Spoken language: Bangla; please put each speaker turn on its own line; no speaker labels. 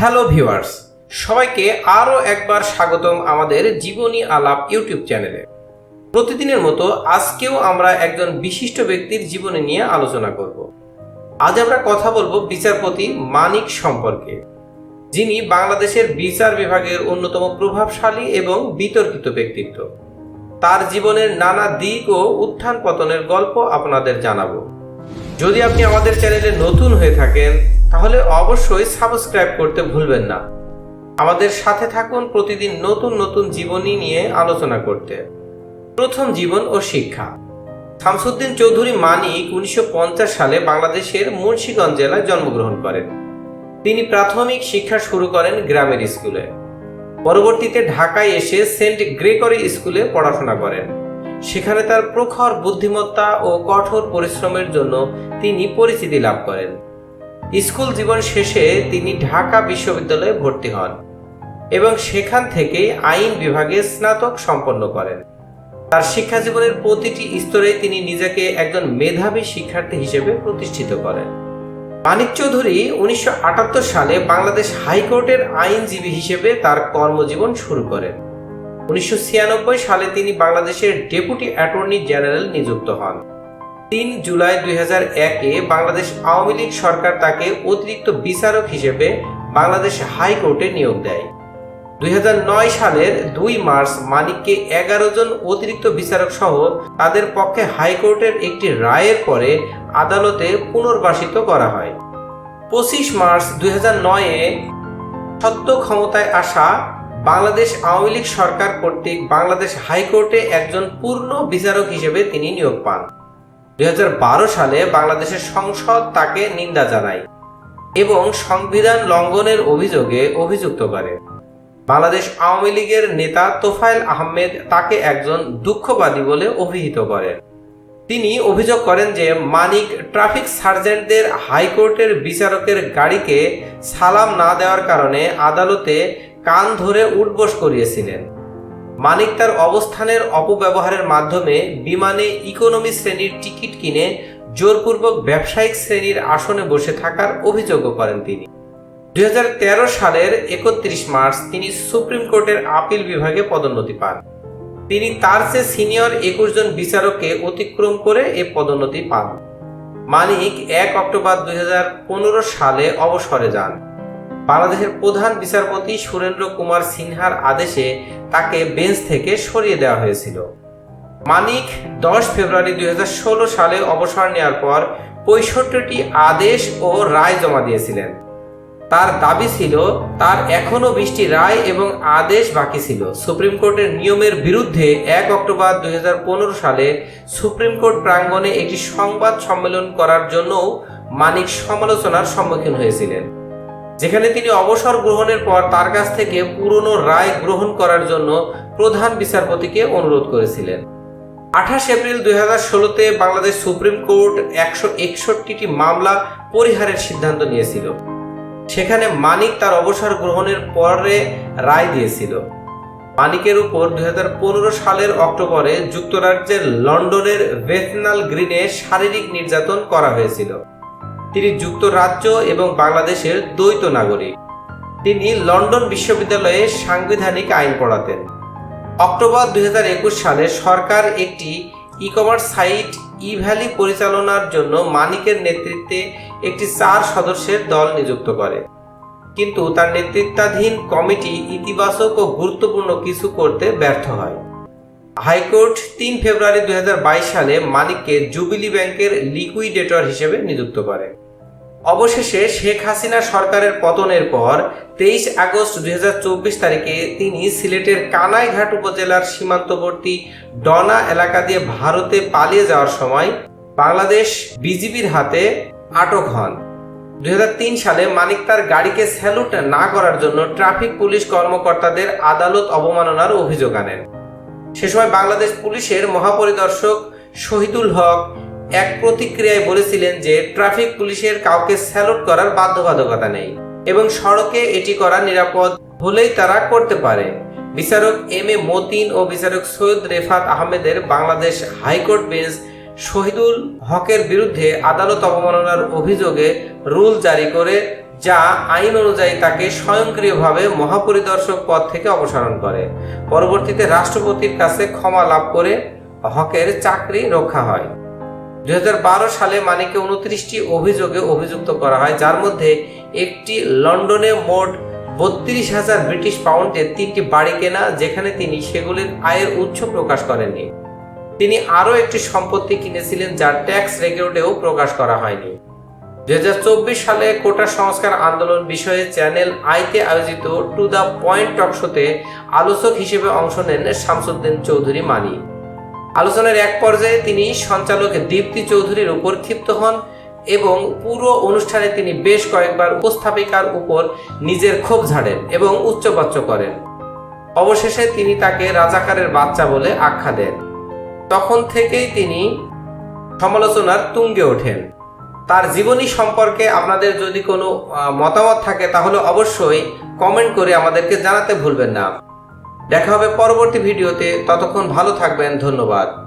হ্যালো ভিউয়ার্স, সবাইকে আরও একবার স্বাগতম আমাদের জীবনী আলাপ ইউটিউব চ্যানেলে। প্রতিদিনের মতো আজকেও আমরা একজন বিশিষ্ট ব্যক্তির জীবনী নিয়ে আলোচনা করব। আজ আমরা কথা বলব বিচারপতি মানিক সম্পর্কে, যিনি বাংলাদেশের বিচার বিভাগের অন্যতম প্রভাবশালী এবং বিতর্কিত ব্যক্তিত্ব। তার জীবনের নানা দিক ও উত্থান পতনের গল্প আপনাদের জানাব। যদি আপনি আমাদের চ্যানেলে নতুন হয়ে থাকেন তাহলে অবশ্যই সাবস্ক্রাইব করতে ভুলবেন না। আমাদের সাথে থাকুন প্রতিদিন নতুন নতুন জীবনী নিয়ে আলোচনা করতে। প্রথম জীবন ও শিক্ষা। শামসুদ্দিন চৌধুরী মানিক উনিশশো পঞ্চাশ সালে বাংলাদেশের মুন্সীগঞ্জ জেলায় জন্মগ্রহণ করেন। তিনি প্রাথমিক শিক্ষা শুরু করেন গ্রামের স্কুলে। পরবর্তীতে ঢাকায় এসে সেন্ট গ্রেগরি স্কুলে পড়াশোনা করেন। সেখানে তার প্রখর বুদ্ধিমত্তা ও কঠোর পরিশ্রমের জন্য তিনি পরিচিতি লাভ করেন। স্কুল জীবন শেষে তিনি ঢাকা বিশ্ববিদ্যালয়ে ভর্তি হন এবং সেখান থেকেই আইন বিভাগে স্নাতক সম্পন্ন করেন। তার শিক্ষা জীবনের প্রতিটি স্তরে তিনি নিজেকে একজন মেধাবী শিক্ষার্থী হিসেবে প্রতিষ্ঠিত করেন। মানিক চৌধুরী উনিশশো আটাত্তর সালে বাংলাদেশ হাইকোর্টের আইনজীবী হিসেবে তার কর্মজীবন শুরু করেন। উনিশশো ছিয়ানব্বই সালে তিনি বাংলাদেশের ডেপুটি অ্যাটর্নি জেনারেল নিযুক্ত হন। তিন জুলাই দুই হাজার একে বাংলাদেশ আওয়ামী লীগ সরকার তাকে অতিরিক্ত বিচারক হিসেবে বাংলাদেশ হাইকোর্টে নিয়োগ দেয়। দুই হাজার নয় সালের দুই মার্চ মানিককে এগারো জন অতিরিক্ত বিচারক সহ তাদের পক্ষে হাইকোর্টের একটি রায়ের পরে আদালতে পুনর্বাসিত করা হয়। পঁচিশ মার্চ দুই নয়ে সত্য ক্ষমতায় আসা বাংলাদেশ আওয়ামী লীগ সরকার কর্তৃক বাংলাদেশ হাইকোর্টে একজন পূর্ণ বিচারক হিসেবে তিনি নিয়োগ পান। দুই হাজার বারো সালে বাংলাদেশের সংসদ তাকে নিন্দা জানায় এবং সংবিধান লঙ্ঘনের অভিযোগে অভিযুক্ত করে। বাংলাদেশ আওয়ামী লীগের নেতা তোফায়েল আহমেদ তাকে একজন দুঃখবাদী বলে অভিহিত করেন। তিনি অভিযোগ করেন যে মানিক ট্রাফিক সার্জেন্টদের হাইকোর্টের বিচারকের গাড়িকে সালাম না দেওয়ার কারণে আদালতে কান ধরে উঠবোস করিয়েছিলেন। মানিক তার অবস্থানের অপব্যবহারের মাধ্যমে বিমানে ইকোনমি শ্রেণির টিকিট কিনে জোরপূর্বক ব্যবসায়িক শ্রেণির আসনে বসে থাকার অভিযোগও করেন তিনি। দুই হাজার তেরো সালের একত্রিশ মার্চ তিনি সুপ্রিম কোর্টের আপিল বিভাগে পদোন্নতি পান। তিনি তার চেয়ে সিনিয়র একুশ জন বিচারককে অতিক্রম করে এ পদোন্নতি পান। মানিক এক অক্টোবর দুই হাজার পনেরো সালে অবসরে যান। বাংলাদেশের প্রধান বিচারপতি সুরেন্দ্র কুমার সিনহার আদেশে তাকে বেঞ্চ থেকে সরিয়ে দেওয়া হয়েছিল। মানিক, দশ ফেব্রুয়ারি দুই হাজার ষোলো সালে অবসর নেওয়ার পর পঁয়ষট্টিটি আদেশ ও রায় জমা দিয়েছিলেন। তার দাবি ছিল, তার এখনও বিশটি রায় এবং আদেশ বাকি ছিল। সুপ্রিম কোর্টের নিয়মের বিরুদ্ধে এক অক্টোবর দুই হাজার পনেরো সালে সুপ্রিম কোর্ট প্রাঙ্গণে একটি সংবাদ সম্মেলন করার জন্যও মানিক সমালোচনার সম্মুখীন হয়েছিলেন। যেখানে তিনি অবসর গ্রহণের পর তার কাছ থেকে পুরনো রায় গ্রহণ করার জন্য প্রধান বিচারপতিকে অনুরোধ করেছিলেন। আঠাশ এপ্রিল দুই হাজার ষোলোতে বাংলাদেশ সুপ্রিম কোর্ট একশো একষট্টিটি মামলা পরিহারের সিদ্ধান্ত নিয়েছিল। সেখানে মানিক তার অবসর গ্রহণের পরে রায় দিয়েছিল। মানিকের উপর দুই হাজার পনেরো সালের অক্টোবরে যুক্তরাজ্যের লন্ডনের বেথনাল গ্রিনে শারীরিক নির্যাতন করা হয়েছিল। তিনি যুক্তরাজ্য এবং বাংলাদেশের দ্বৈত নাগরিক। তিনি লন্ডন বিশ্ববিদ্যালয়ে সাংবিধানিক আইন পড়াতেন। অক্টোবর দুই হাজার একুশ সালে সরকার একটি ই কমার্স সাইট ই ভ্যালি পরিচালনার জন্য মানিকের নেতৃত্বে একটি চার সদস্যের দল নিযুক্ত করে। কিন্তু তার নেতৃত্বাধীন কমিটি ইতিবাচক ও গুরুত্বপূর্ণ কিছু করতে ব্যর্থ হয়। হাইকোর্ট তিন ফেব্রুয়ারি দুই হাজার বাইশ সালে মালিককে জুবিলি ব্যাংকের লিকুইডেটর হিসেবে নিযুক্ত করে। অবশেষে শেখ হাসিনা সরকারের পতনের পর তেইশ আগস্ট দুই হাজার চব্বিশ তারিখে তিনি সিলেটের কানাইঘাট উপজেলার সীমান্তবর্তী ডনা এলাকা দিয়ে ভারতে পালিয়ে যাওয়ার সময় বাংলাদেশ বিজিবির হাতে আটক হন। দুই হাজার তিন সালে মানিক তার গাড়িকে স্যালুট না করার জন্য ট্রাফিক পুলিশ কর্মকর্তাদের আদালত অবমাননার অভিযোগ আনেন। সে সময় বাংলাদেশ পুলিশের মহাপরিদর্শক শহীদুল হক এক প্রতিক্রিয়ায় বলেছিলেন যে ট্রাফিক পুলিশের কাউকে স্যালুট করার বাধ্যবাধকতা নেই এবং সড়কে এটি করা নিরাপদ হলেই তারা করতে পারে। বিচারক এম এ মতিন ও বিচারক সৈয়দ রেফাত আহমেদের বাংলাদেশ হাইকোর্ট বেঞ্চ শহীদুল হকের বিরুদ্ধে আদালত অবমাননার অভিযোগে রুল জারি করে যা আইন অনুযায়ী তাকে স্বয়ংক্রিয়ভাবে মহাপরিদর্শক পদ থেকে অপসারণ করে। পরবর্তীতে রাষ্ট্রপতির কাছে ক্ষমা লাভ করে হকের চাকরি রক্ষা হয়। দুই হাজার বারো সালে মানিকে উনত্রিশটি অভিযোগে অভিযুক্ত করা হয়, যার মধ্যে একটি লন্ডনে মোট বত্রিশ হাজার ব্রিটিশ পাউন্ডে তিনটি বাড়ি কেনা, যেখানে তিনি সেগুলির আয়ের উৎস প্রকাশ করেননি। তিনি আরও একটি সম্পত্তি কিনেছিলেন, যার ট্যাক্স রেকর্ডেও প্রকাশ করা হয়নি। দুই হাজার চব্বিশ সালে কোটা সংস্কার আন্দোলন বিষয়ে চ্যানেল আইতে আয়োজিত টু দ্য পয়েন্ট টক শোতে আলোচক হিসেবে অংশ নেন শামসুদ্দিন চৌধুরী মানি। আলোচনার এক পর্যায়ে তিনি সঞ্চালক দীপ্তি চৌধুরীর উপর ক্ষিপ্ত হন এবং পুরো অনুষ্ঠানে তিনি বেশ কয়েকবার উপস্থাপিকার উপর নিজের ক্ষোভ ঝাড়েন এবং উচ্চবাচ্য করেন। অবশেষে তিনি তাকে রাজাকারের বাচ্চা বলে আখ্যা দেন। তখন থেকেই তিনি সমালোচনার তুঙ্গে ওঠেন। তার জীবনী সম্পর্কে আপনাদের যদি কোনো মতামত থাকে, তাহলে অবশ্যই কমেন্ট করে আমাদেরকে জানাতে ভুলবেন না। দেখা হবে পরবর্তী ভিডিওতে। ততক্ষণ ভালো থাকবেন। ধন্যবাদ।